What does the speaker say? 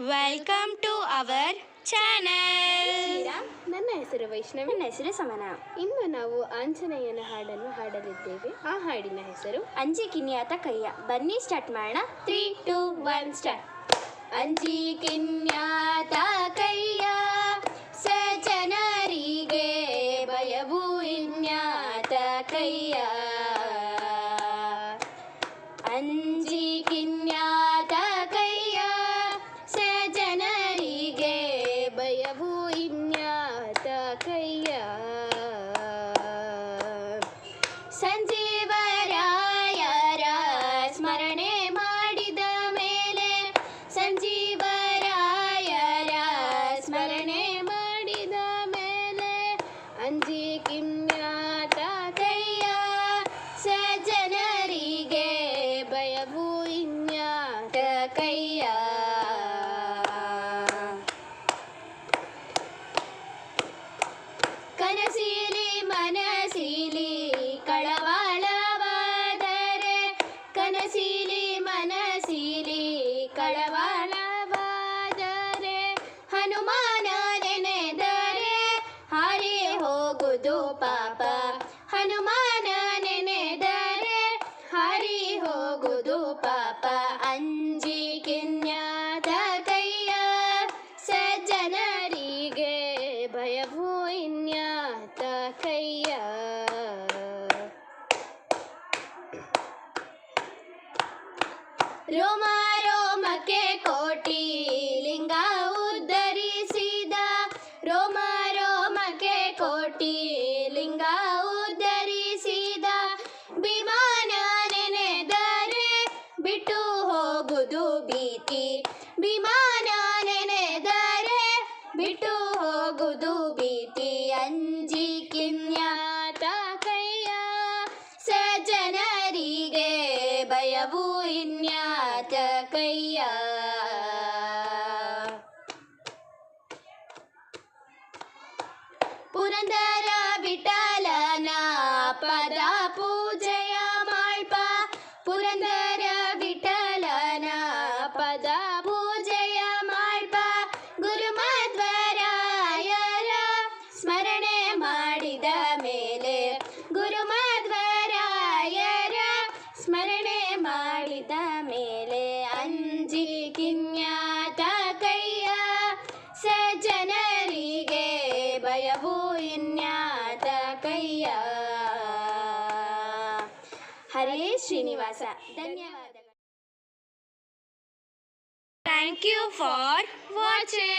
Welcome to our channel ನನ್ನ ಹೆಸರು ವೈಷ್ಣವಿ ನನ್ನ ಹೆಸರು ಸಮನ. ಇಂದು ನಾವು ಆಂಜನೇಯನ ಹಾಡನ್ನು ಹಾಡಲಿದ್ದೇವೆ. ಆ ಹಾಡಿನ ಹೆಸರು ಅಂಜಿ ಕಿನ್ಯಾತ ಕೈಯ. ಬನ್ನಿ ಸ್ಟಾರ್ಟ್ ಮಾಡೋಣ. ತ್ರೀ ಟು ಒನ್ ಸ್ಟಾರ್ಟ್ ಅಂಜಿ ಕಿನ್ಯಾತ ಕೈಯ ಸಜನರಿಗೆ ಭಯವು ಇನ್ಯಾತ ಕೈಯ. ಅಂಜಿ ಅಂಜಿ ಕಿನ್ಯಾತ ಹೋಗುದು ಪಾಪ. ಹನುಮಾನ ನೆನೆದರೆ ಹರಿ ಹೋಗುದು ಪಾಪ. ಅಂಜಿ ಕಿನ್ಯಾದ ಕೈಯ ಸಜ್ಜನರಿಗೆ ಭಯಭೂ ಇನ್ಯಾತ ಕೈಯ. ರೋಮ ರೋಮಕ್ಕೆ ಕೋಟಿ ಲಿಂಗ ಉದ್ಧರಿಸಿದ ರೋಮ ವಿಮಾನ ನೆನೆದರೆ ಬಿಟ್ಟು ಹೋಗುದು ಭೀತಿ. ಅಂಜಿ ಕಿನ್ಯಾತ ಕೈಯ ಸಜ್ಜನರಿಗೆ ಭಯವು ಇನ್ಯಾತ ಕೈಯ. ಪುರಂದರ ಬಿಟಲನ ಪದ ಸ್ಮರಣೆ ಮಾಡಿದ ಮೇಲೆ ಅಂಜಿ ಕಿನ್ಯಾತ ಕೈಯ ಸಜ್ಜನರಿಗೆ ಭಯವು ಇನ್ಯಾತ ಕೈಯ ಹರೇ ಶ್ರೀನಿವಾಸ ಧನ್ಯವಾದಗಳು ಥ್ಯಾಂಕ್ ಯು ಫಾರ್ ವಾಚಿಂಗ್